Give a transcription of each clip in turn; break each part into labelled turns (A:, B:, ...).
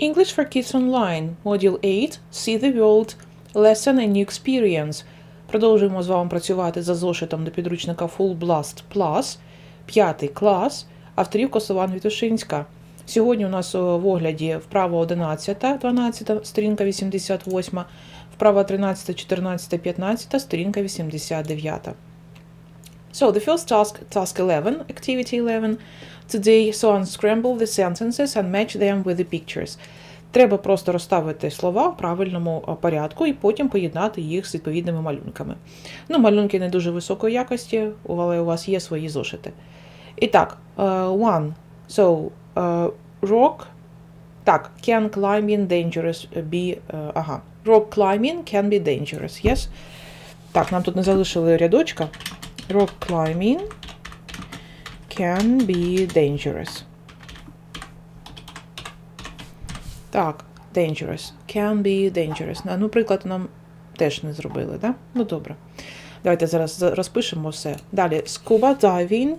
A: English for Kids Online, Module 8, See the World, Lesson and New Experience. Продовжуємо з вами працювати за зошитом до підручника Full Blast Plus, п'ятий клас, авторів Косован Вітушинська. Сьогодні у нас в огляді вправа 11, 12, сторінка 88, вправа 13, 14, 15, сторінка 89. So the first task, task 11, activity 11, today, so unscramble the sentences and match them with the pictures. Треба просто розставити слова в правильному порядку і потім поєднати їх з відповідними малюнками. Ну, малюнки не дуже високої якості, але у вас є свої зошити. І так, uh, one. So, uh, rock. Так, can climbing dangerous be. Uh, ага. Rock climbing can be dangerous. Yes? Так, нам тут не залишили рядочка. Rock climbing can be dangerous. Так, dangerous. Can be dangerous. Ну, приклад нам теж не зробили, да? Ну, добре. Давайте зараз розпишемо все. Далі. Scuba diving.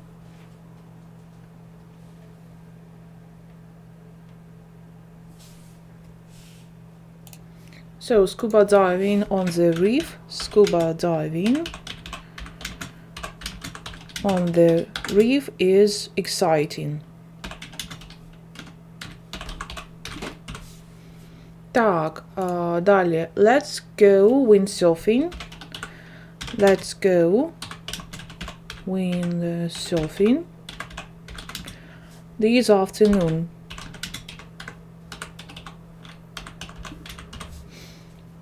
A: So, scuba diving on the reef. Scuba diving on the reef is exciting. Так, а, далі. Let's go windsurfing. Let's go windsurfing this afternoon.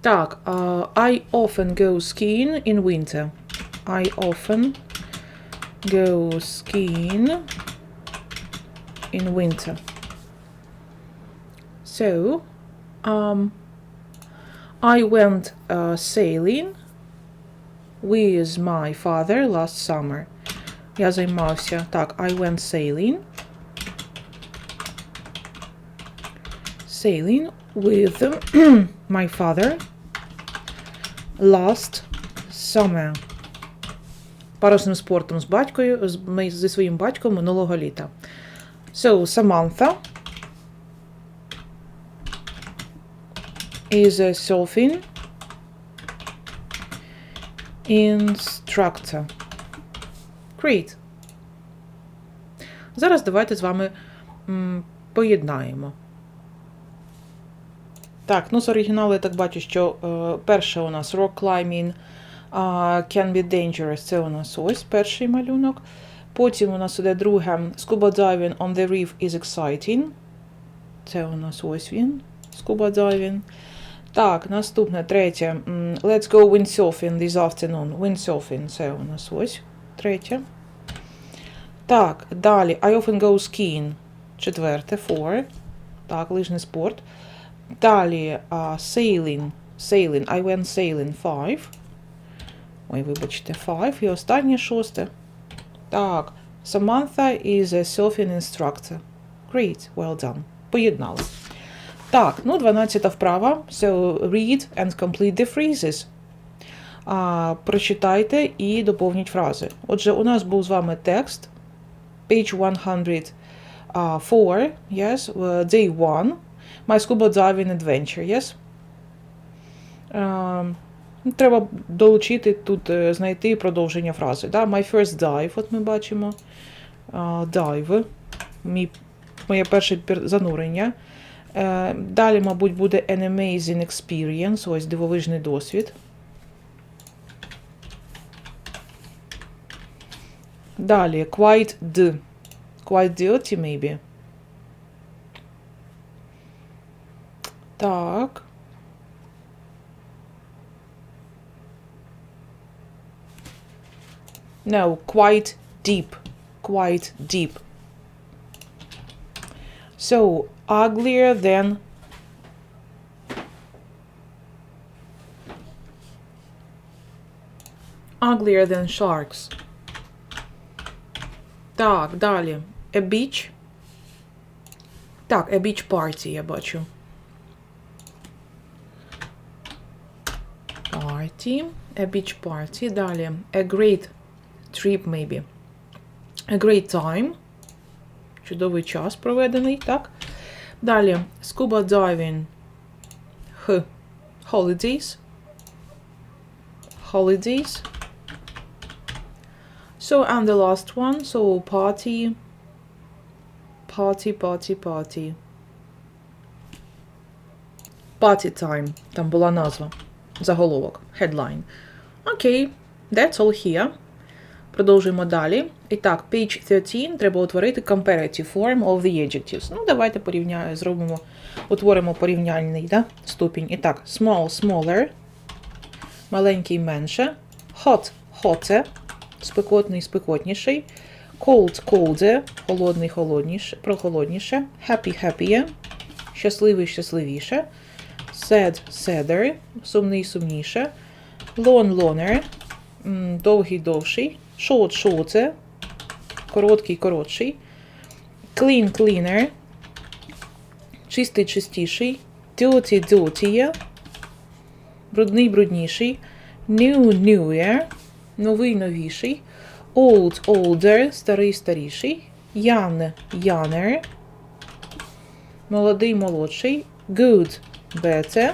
A: Так, а, I often go skiing in winter. I often go skiing in winter. So, um, I went uh, sailing with my father last summer. Я займався. Так, I went sailing. Sailing with my father last summer. Парусним спортом з батькою, зі своїм батьком минулого літа. So, Samantha is a surfing instructor. Great. Зараз давайте з вами поєднаємо. Так, ну з оригіналу я так бачу, що е, перше у нас rock climbing can be dangerous. Це у нас ось перший малюнок. Потім у нас іде друге scuba diving on the reef is exciting. Це у нас ось він. Scuba diving. Так, наступне, третє. Let's go windsurfing this afternoon. Windsurfing, це у нас ось третє. Так, далі. I often go skiing. Четверте, four. Так, лижний спорт. Далі а, sailing. Sailing. I went sailing five. Ой, вибачте, five. І останнє шосте. Так. Samantha is a surfing instructor. Great, well done. Поєднали. Так, ну 12 вправа. So read and complete the phrases. А, прочитайте і доповніть фрази. Отже, у нас був з вами текст. Page 104. Yes, uh, day 1. My scuba diving adventure, yes? Ем, ну, треба долучити тут, е, знайти продовження фрази. Да? My first dive, от ми бачимо. Dive. Мій, моє перше занурення. Е, Далі, мабуть, буде an amazing experience, ось дивовижний досвід. Далі, quite d. Quite dirty, maybe. Так. No, quite deep. Quite deep. So, uglier than uglier than sharks. Так, далі. A beach. Так, a beach party, я бачу. Party. A beach party. Далі. A great trip, maybe. A great time. Чудовий час проведений, так? Далі scuba diving. Х. Holidays. Holidays. So, and the last one, so party. Party, party, party. Party time. Там була назва. Заголовок. Headline. Окей. That's all here. Продовжуємо далі. І так, page 13 треба утворити comparative form of the adjectives. Ну, давайте порівняємо, зробимо, утворимо порівняльний да, ступінь. І так, small, smaller, маленький, менше, hot, hotter, спекотний, спекотніший, cold, colder, холодний, холодніше, прохолодніше, happy, happier, щасливий, щасливіше, sad, sadder, сумний, сумніше, long, loner, довгий, довший, shorter, короткий, коротший, clean, cleaner, чистий, чистіший, dirty, dirtier, брудний, брудніший, new, newer, новий, новіший, old, older, старий, старіший, young, younger, молодий, молодший, good, better,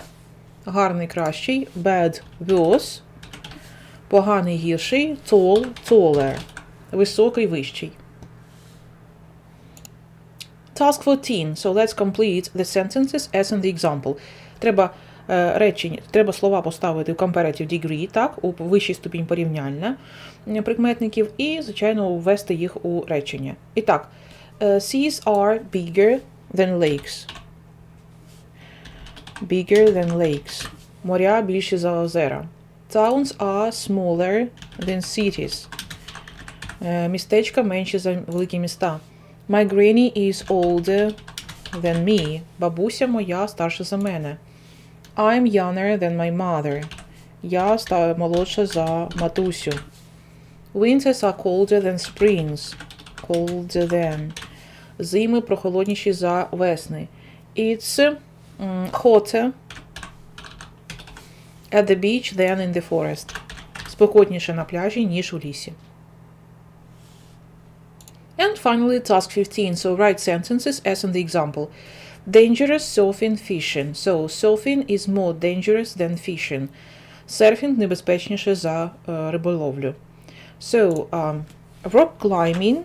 A: гарний, кращий, bad, worse, поганий, гірший, tall, taller, високий, вищий. Task 14. So let's complete the sentences as in the example. Треба е, речення, треба слова поставити в comparative degree, так, у вищий ступінь порівняння прикметників, і, звичайно, ввести їх у речення. І так, е, seas are bigger than lakes. Bigger than lakes. Моря більші за озера. Towns are smaller than cities. Е, Містечка менші за великі міста. My granny is older than me. Бабуся моя старша за мене. I'm younger than my mother. Я молодша за матусю. Winters are colder than springs. Colder than. Зими прохолодніші за весни. It's hotter at the beach than in the forest. Спекотніше на пляжі, ніж у лісі. And finally, task 15. So write sentences as in the example. Dangerous surfing fishing. So surfing is more dangerous than fishing. Серфінг небезпечніше за е, риболовлю. So, um, rock climbing.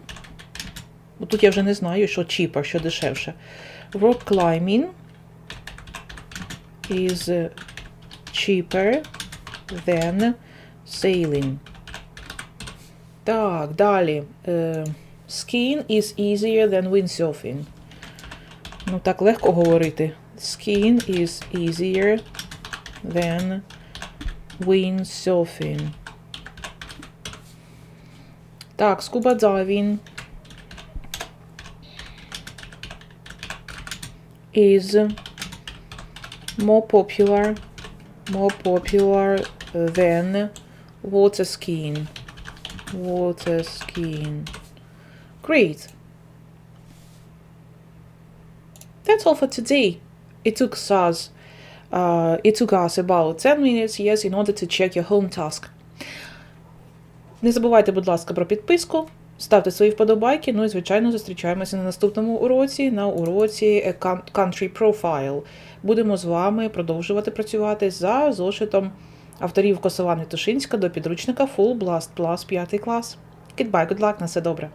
A: Тут я вже не знаю, що cheaper, що дешевше. Rock climbing is cheaper than sailing. Так, далі. Е, skiing is easier than windsurfing. Ну, так легко говорити. Skiing is easier than windsurfing. Так, scuba diving is more popular more popular than water skiing. Water skiing. Great. That's all for today. It took us uh, it took us about 10 minutes, yes, in order to check your home task. Не забувайте, будь ласка, про підписку, Ставте свої вподобайки. Ну і, звичайно, зустрічаємося на наступному уроці, на уроці е, Coun- Country Profile. Будемо з вами продовжувати працювати за зошитом авторів Косовани Тушинська до підручника Full Blast Plus 5 клас. Goodbye, good luck, на все добре.